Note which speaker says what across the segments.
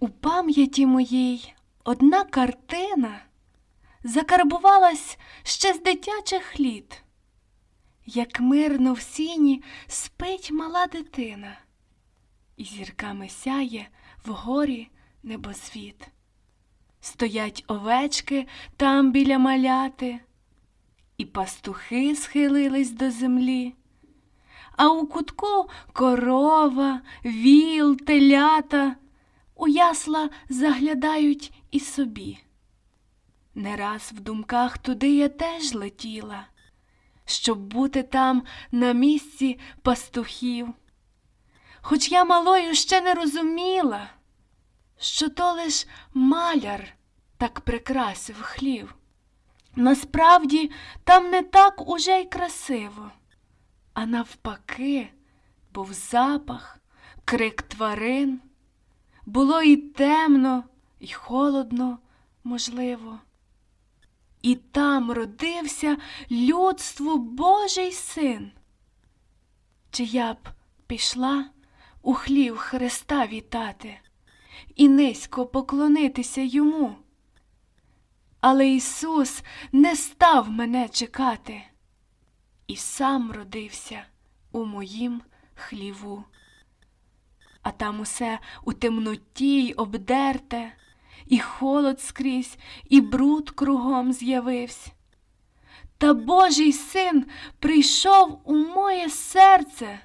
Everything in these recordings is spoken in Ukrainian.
Speaker 1: У пам'яті моїй одна картина закарбувалась ще з дитячих літ, як мирно в сіні спить мала дитина, і зірками сяє вгорі небосвіт. Стоять овечки там біля маляти, і пастухи схилились до землі, а у кутку корова, віл, телята ясла заглядають і собі. Не раз в думках туди я теж летіла, щоб бути там на місці пастухів. Хоч я малою ще не розуміла, що то лиш маляр так прикрасив хлів. Насправді там не так уже й красиво, а навпаки, був запах, крик тварин. Було і темно, і холодно, можливо. І там родився людству Божий син. Чи я б пішла у хлів Христа вітати і низько поклонитися йому? Але Ісус не став мене чекати і сам родився у моїм хліву. А там усе у темноті й обдерте, і холод скрізь, і бруд кругом з'явився. Та Божий син прийшов у моє серце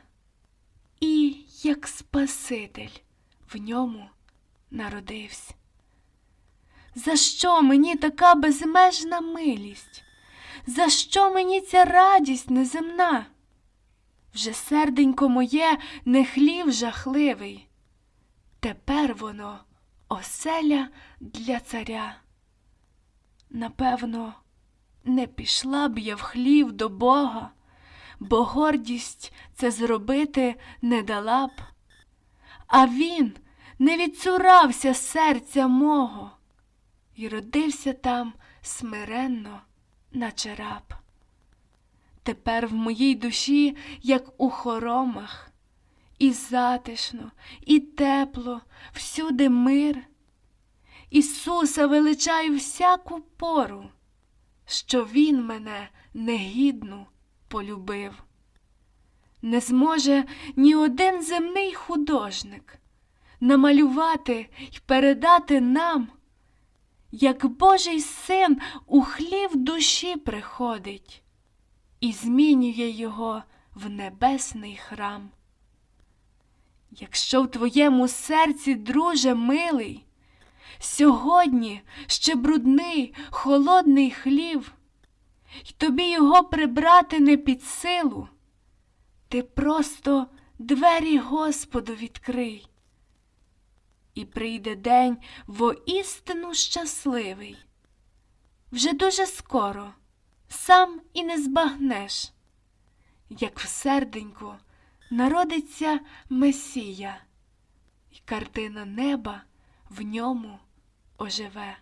Speaker 1: і, як Спаситель, в ньому народився. За що мені така безмежна милість? За що мені ця радість неземна? Вже серденько моє не хлів жахливий, тепер воно оселя для царя. Напевно, не пішла б я в хлів до Бога, бо гордість це зробити не дала б, а він не відцурався серця мого і родився там смиренно, наче раб. Тепер в моїй душі, як у хоромах, і затишно, і тепло, всюди мир. Ісуса величаю всяку пору, що Він мене негідну полюбив. Не зможе ні один земний художник намалювати й передати нам, як Божий син у хлів душі приходить і змінює його в небесний храм. Якщо в твоєму серці, друже милий, сьогодні ще брудний, холодний хлів, й тобі його прибрати не під силу, ти просто двері Господу відкрий. І прийде день воістину щасливий. Вже дуже скоро сам і не збагнеш, як в серденьку народиться Месія, і картина неба в ньому оживе.